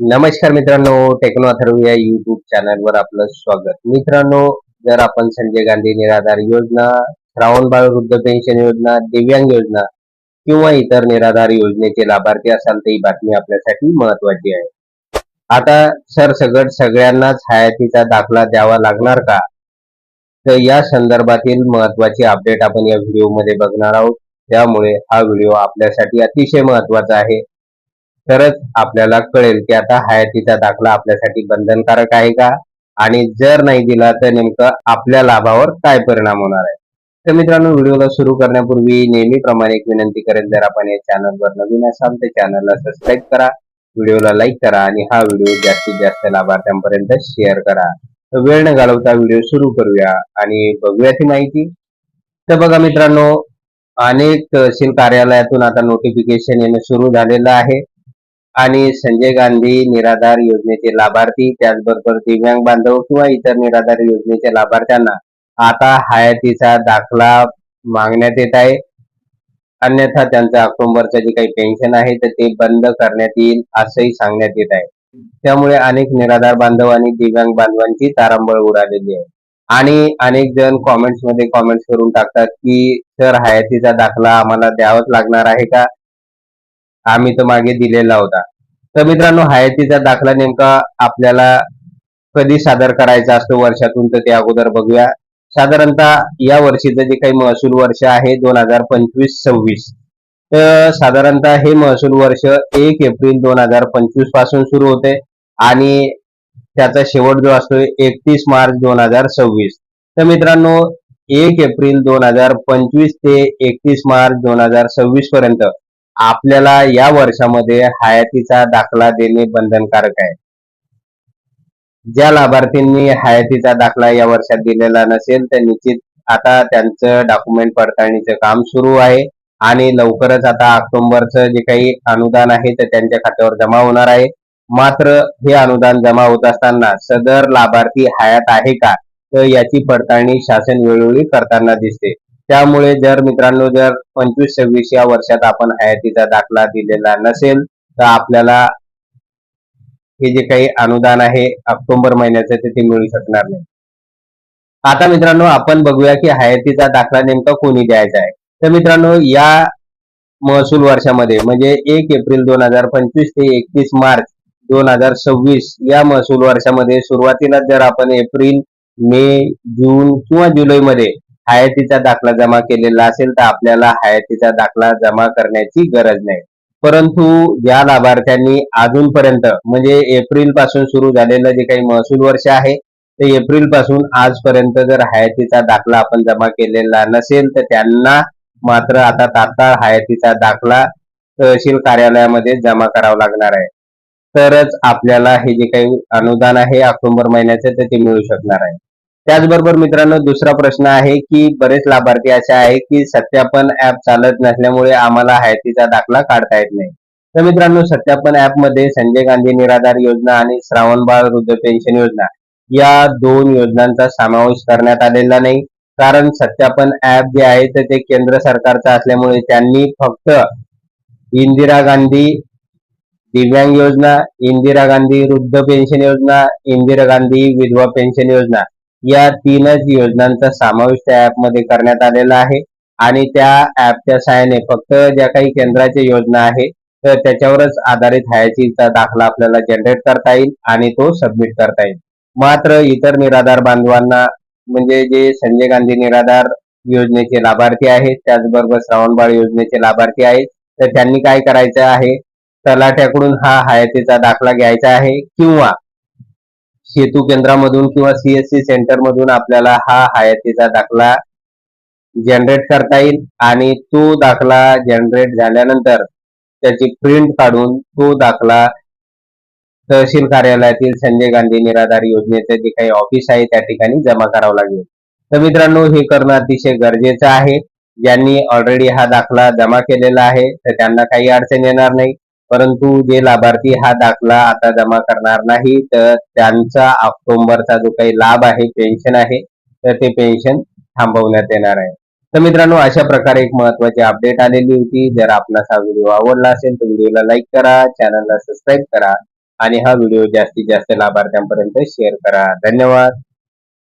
नमस्कार मित्रांनो टेक्नो अथर्व या युट्यूब चॅनलवर आपलं स्वागत. मित्रांनो जर आपण संजय गांधी निराधार योजना श्रावण बाळ वृद्ध पेन्शन योजना दिव्यांग योजना किंवा इतर निराधार योजनेचे लाभार्थी असाल तर ही बातमी आपल्यासाठी महत्वाची आहे. आता सरसगट सगळ्यांनाच हयातीचा दाखला द्यावा लागणार का? तर या संदर्भातील महत्वाची अपडेट आपण या व्हिडिओमध्ये बघणार आहोत. त्यामुळे हा व्हिडिओ आपल्यासाठी अतिशय महत्त्वाचा आहे. तरच आपल्याला कळेल की आता हयातीचा दाखला आपल्यासाठी बंधनकारक आहे का? आणि जर नाही दिला तर नेमकं आपल्या लाभावर काय परिणाम होणार आहे? तर मित्रांनो व्हिडिओला सुरू करण्यापूर्वी नेहमीप्रमाणे एक विनंती करेल जर आपण या चॅनलवर नवीन असाल तर चॅनलला सबस्क्राईब करा व्हिडिओला लाईक करा आणि हा व्हिडिओ जास्तीत जास्त लाभार्थ्यांपर्यंत शेअर करा. तर वेळ न घालवता व्हिडिओ सुरू करूया आणि बघूया ती माहिती. तर बघा मित्रांनो अनेक तहसील कार्यालयातून आता नोटिफिकेशन येणं सुरू झालेलं आहे. आणि संजय गांधी निराधार योजनेचे लाभार्थी त्याचबरोबर दिव्यांग बांधव किंवा इतर निराधार योजनेच्या लाभार्थ्यांना आता हयातीचा दाखला मागण्यात येत आहे. अन्यथा त्यांचं ऑक्टोबरचं जे काही पेन्शन आहे तर ते बंद करण्यात येईल असंही सांगण्यात येत आहे. त्यामुळे अनेक निराधार बांधव आणि दिव्यांग बांधवांची तारांबळ उडालेली आहे. आणि अनेक जण कॉमेंट्समध्ये कॉमेंट्स करून टाकतात की सर हयातीचा दाखला आम्हाला द्यावाच लागणार आहे का? आम्ही तो मागे दिलेला होता. तर मित्रांनो हयातीचा दाखला नेमका आपल्याला कधी सादर करायचा असतो वर्षातून तर ते अगोदर बघूया. साधारणतः या वर्षीचं जे काही महसूल वर्ष आहे दोन हजार पंचवीस सव्वीस. तर साधारणतः हे महसूल वर्ष एक एप्रिल दोन हजार पंचवीसपासून सुरू होते आणि त्याचा शेवट जो असतो एकतीस मार्च दोन हजार सव्वीस. तर मित्रांनो एक एप्रिल दोन हजार पंचवीस ते एकतीस मार्च दोन हजार सव्वीस पर्यंत आपल्याला या वर्षामध्ये हयातीचा दाखला देणे बंधनकारक आहे. ज्या लाभार्थींनी हयातीचा दाखला या वर्षात दिलेला नसेल तर निश्चित आता त्यांचं डॉक्युमेंट पडताळणीचं काम सुरू आहे आणि लवकरच आता ऑक्टोबरचं जे काही अनुदान आहे ते त्यांच्या खात्यावर जमा होणार आहे. मात्र हे अनुदान जमा होत असताना सदर लाभार्थी हयात आहे का? तर याची पडताळणी शासन वेळोवेळी करताना दिसते. त्यामुळे जर मित्रांनो जर पंचवीस सव्वीस या वर्षात आपण हयातीचा दाखला दिलेला नसेल तर आपल्याला हे जे काही अनुदान आहे ऑक्टोबर महिन्याचं ते ते मिळू शकणार नाही. आता मित्रांनो आपण बघूया की हयातीचा दाखला नेमका कोणी द्यायचा आहे. तर मित्रांनो या महसूल वर्षामध्ये म्हणजे एक एप्रिल दोन हजार पंचवीस ते एकतीस मार्च दोन हजार सव्वीस या महसूल वर्षामध्ये सुरुवातीला जर आपण एप्रिल मे जून किंवा जुलैमध्ये हयातीचा दाखला जमा केलेला असेल तर आपल्याला हयातीचा दाखला जमा करण्याची गरज नाही. परंतु ज्या लाभार्थ्यांनी अजूनपर्यंत म्हणजे एप्रिलपासून सुरू झालेलं जे काही महसूल वर्ष आहे ते एप्रिलपासून आजपर्यंत जर हयातीचा दाखला आपण जमा केलेला नसेल तर त्यांना मात्र आता तात्काळ हयातीचा दाखला तहसील कार्यालयामध्ये जमा करावा लागणार आहे. तरच आपल्याला हे जे काही अनुदान आहे ऑक्टोबर महिन्याचे तर ते मिळू शकणार आहे. त्याचबरोबर मित्रांनो दुसरा प्रश्न आहे की बरेच लाभार्थी असे आहे की सत्यापन ऍप चालत नसल्यामुळे आम्हाला हयातीचा दाखला काढता येत नाही. तर मित्रांनो सत्यापन ऍपमध्ये संजय गांधी निराधार योजना आणि श्रावण बाळ वृद्ध पेन्शन योजना या दोन योजनांचा समावेश करण्यात आलेला नाही. कारण सत्यापन ऍप जे आहे तर ते केंद्र सरकारचं असल्यामुळे त्यांनी फक्त इंदिरा गांधी दिव्यांग योजना इंदिरा गांधी वृद्ध पेन्शन योजना इंदिरा गांधी विधवा पेन्शन योजना या तीनच योजनांचा समावेश त्या ऍपमध्ये करण्यात आलेला आहे. आणि त्या ऍपच्या सहाय्याने फक्त ज्या काही केंद्राच्या योजना आहे तर त्याच्यावरच आधारित हयातीचा दाखला आपल्याला जनरेट करता येईल आणि तो सबमिट करता येईल. मात्र इतर निराधार बांधवांना म्हणजे जे संजय गांधी निराधार योजनेचे लाभार्थी आहेत त्याचबरोबर श्रावणबाळ योजनेचे लाभार्थी आहेत तर त्यांनी काय करायचं आहे? तलाठ्याकडून हा हयातीचा दाखला घ्यायचा आहे किंवा सेतू केंद्रामधून किंवा सीएससी सेंटर मधून आपल्याला हा हयातीचा दाखला जनरेट करता येईल आणि तो दाखला जनरेट झाल्यानंतर त्याची प्रिंट काढून तो दाखला तहसील कार्यालयातील संजय गांधी निराधार योजनेचे जे काही ऑफिस आहे त्या ठिकाणी जमा करावं लागेल. तर मित्रांनो हे करणं अतिशय गरजेचं आहे. ज्यांनी ऑलरेडी हा दाखला जमा केलेला आहे तर त्यांना काही अडचण येणार नाही. परंतु जे लाभार्थी हा दाखला आता जमा करणार नाही तर त्यांचा ऑक्टोबरचा जो काही लाभ आहे पेन्शन आहे तर ते पेन्शन थांबवण्यात येणार आहे. तर मित्रांनो अशा प्रकारे एक महत्वाची अपडेट आलेली होती. जर आपणास हा व्हिडिओ आवडला असेल तर व्हिडिओला लाईक करा चॅनलला सबस्क्राईब करा आणि हा व्हिडिओ जास्तीत जास्त लाभार्थ्यांपर्यंत शेअर करा. धन्यवाद.